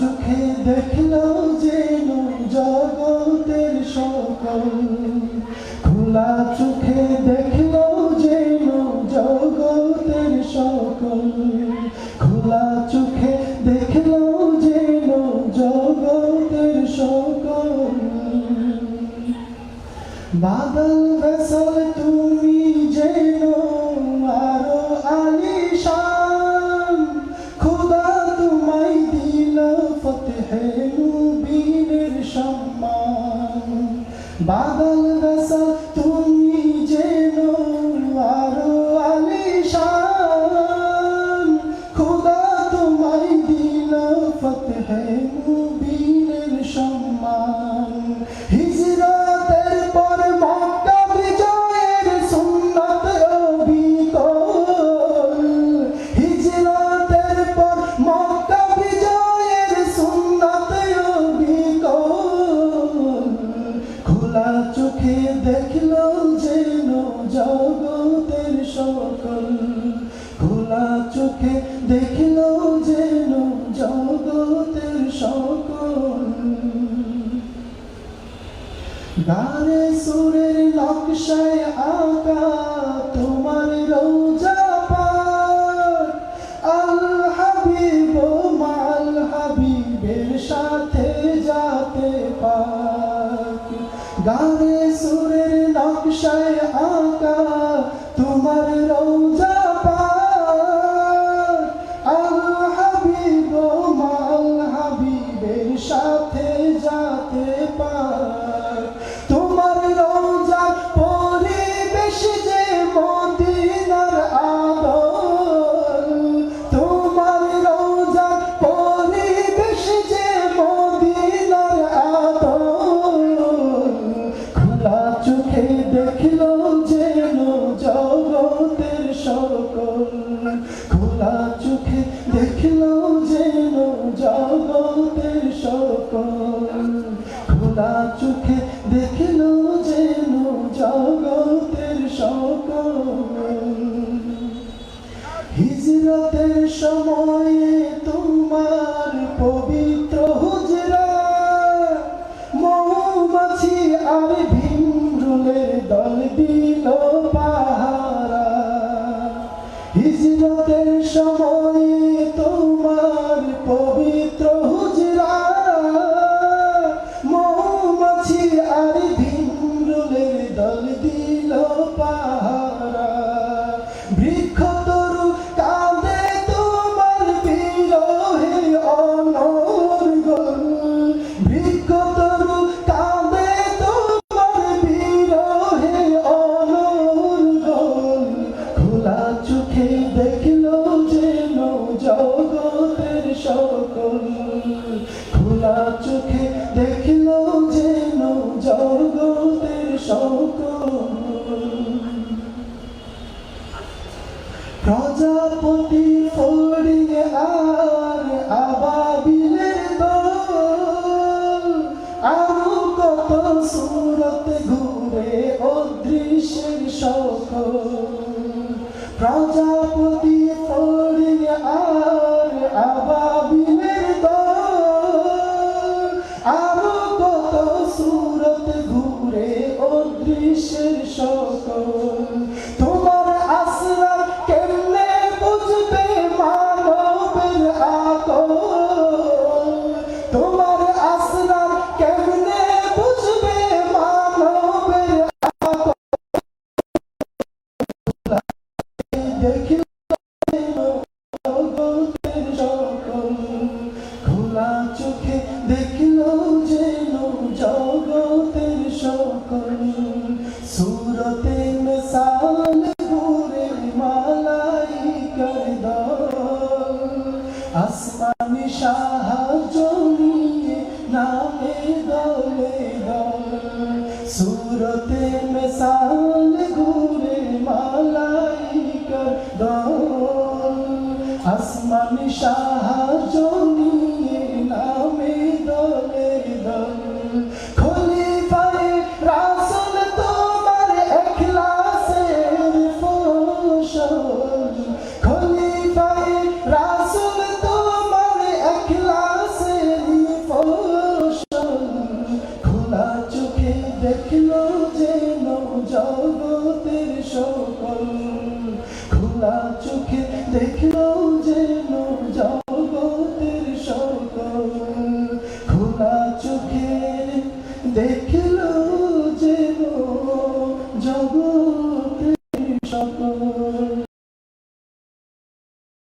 চোখে দেখলাম যেন জগতের সকল। খোলা চোখে দেখলাম যেন জগতের সকল। খোলা চোখে দেখলাম যেন জগতের সকল। বাদল ভেসল, তুমি যেন আরও আলিশা সম্মান বাদল ভেসল তুমি যেন আরও আলিশান। খোদা তোমায় দিল ফতেহে মুবিনের সকল। গানে সুরের নকশায় আঁকা তোমার রোজা পার। আল হাবিব, মাল হাবিবের সাথে যাতে পাক গানে সুরের নকশায় আঁকা তোমার রোজা হাবিবের খোলা চোখে দেখল যেন জগতের সকল। হিজরতের সময়ে তোমার পবিত্র হুজরা মৌমাছি আর ভিমরুলের দল দিল পাহারা। হিজরতের সময়ে তোমার পবিত্র প্রজাপতি ফড়িয়ে আর আবাবিলের দল। আরও কত সুরত ঘুরে অদৃশ্যের সকল। প্রজাপতি দেখিল যেন জগতের সকল। সুরতে মিসাল ঘুরে মালাইকার দল। আসমানি সাহায্য নিয়ে নামে দলে দল। সুরতে মিসাল ঘুরে মালাইকার দল। আসমানি সাহায্য 약속해 내게로